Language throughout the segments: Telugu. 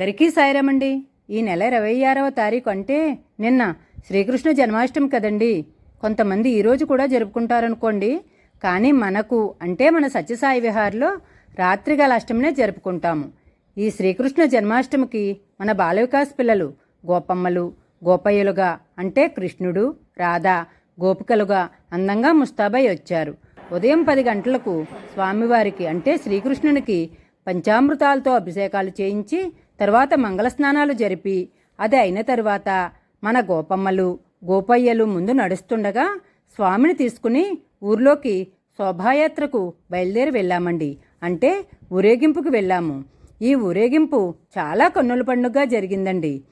దరికీ సాయిరామండి. ఈ నెల ఇరవై ఆరవ తారీఖు అంటే నిన్న శ్రీకృష్ణ జన్మాష్టమి కదండి. కొంతమంది ఈరోజు కూడా జరుపుకుంటారనుకోండి. కానీ మనకు అంటే మన సత్యసాయి విహార్లో రాత్రిగాల అష్టమినే జరుపుకుంటాము. ఈ శ్రీకృష్ణ జన్మాష్టమికి మన బాలవికాస్ పిల్లలు గోపమ్మలు గోపయ్యలుగా అంటే కృష్ణుడు రాధ గోపికలుగా అందంగా ముస్తాబై వచ్చారు. ఉదయం పది గంటలకు స్వామివారికి అంటే శ్రీకృష్ణునికి పంచామృతాలతో అభిషేకాలు చేయించి తర్వాత మంగళస్నానాలు జరిపి అది అయిన తరువాత మన గోపమ్మలు గోపయ్యలు ముందు నడుస్తుండగా స్వామిని తీసుకుని ఊర్లోకి శోభాయాత్రకు బయలుదేరి వెళ్ళామండి. అంటే ఊరేగింపుకి వెళ్ళాము. ఈ ఊరేగింపు చాలా కన్నుల పండుగగా జరిగిందండి.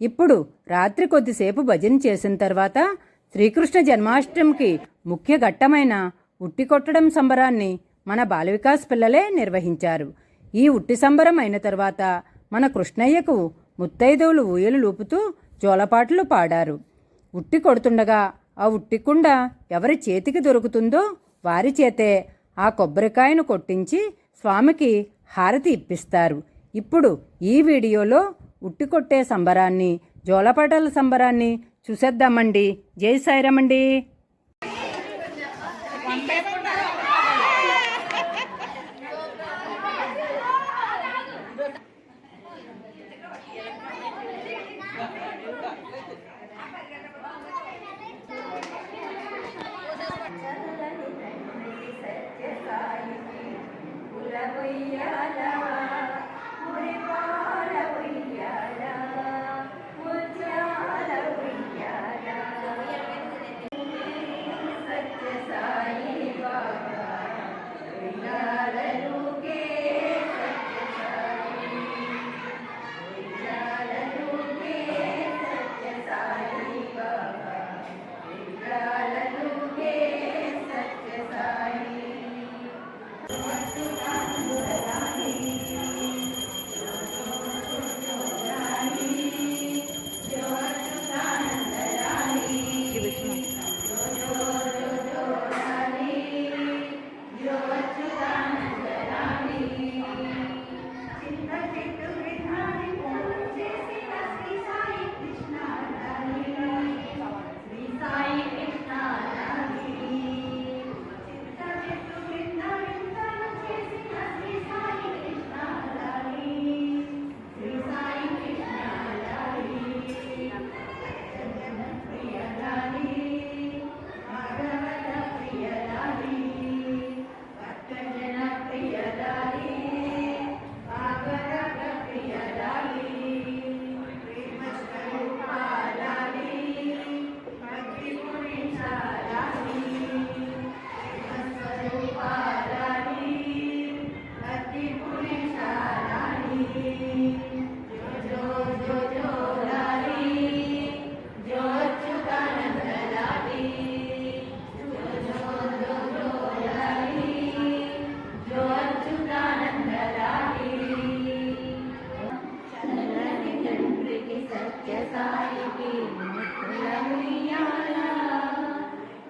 ఇప్పుడు రాత్రి కొద్దిసేపు భజన చేసిన తర్వాత శ్రీకృష్ణ జన్మాష్టమికి ముఖ్య ఘట్టమైన ఉట్టి కొట్టడం సంబరాన్ని మన బాలవికాస్ పిల్లలే నిర్వహించారు. ఈ ఉట్టి సంబరం అయిన తర్వాత మన కృష్ణయ్యకు ముత్తైదవులు ఊయలు లూపుతూ జోలపాటలు పాడారు. ఉట్టి కొడుతుండగా ఆ ఉట్టికుండ ఎవరి చేతికి దొరుకుతుందో వారి చేతే ఆ కొబ్బరికాయను కొట్టించి స్వామికి హారతి ఇప్పిస్తారు. ఇప్పుడు ఈ వీడియోలో ఉట్టి కొట్టే సంబరాన్ని జోలపాటల సంబరాన్ని చూసేద్దామండి. జై సాయిరామండి. பொய்யாதா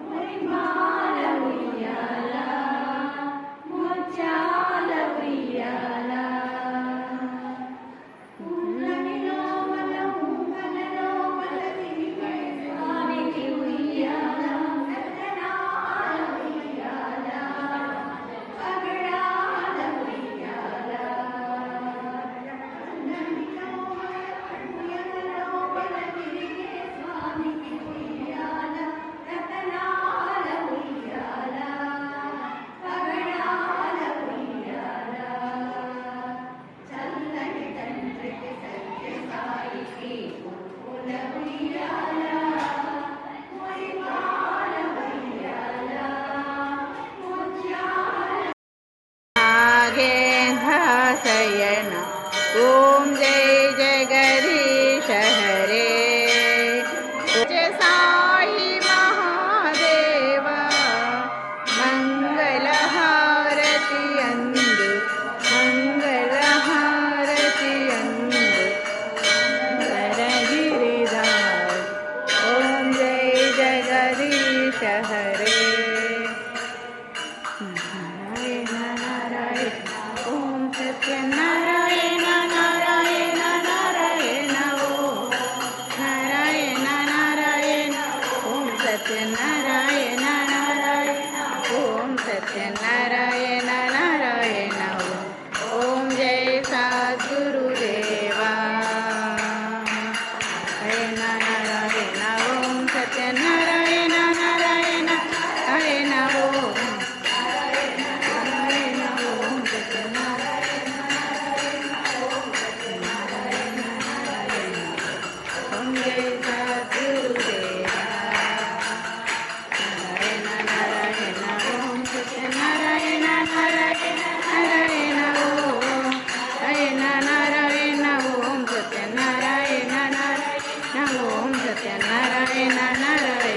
మరి మాల ఉయ్యాల नागेन्द्रशयन ॐ जय 天黑 ત્યાં નારાયણ નારાયણ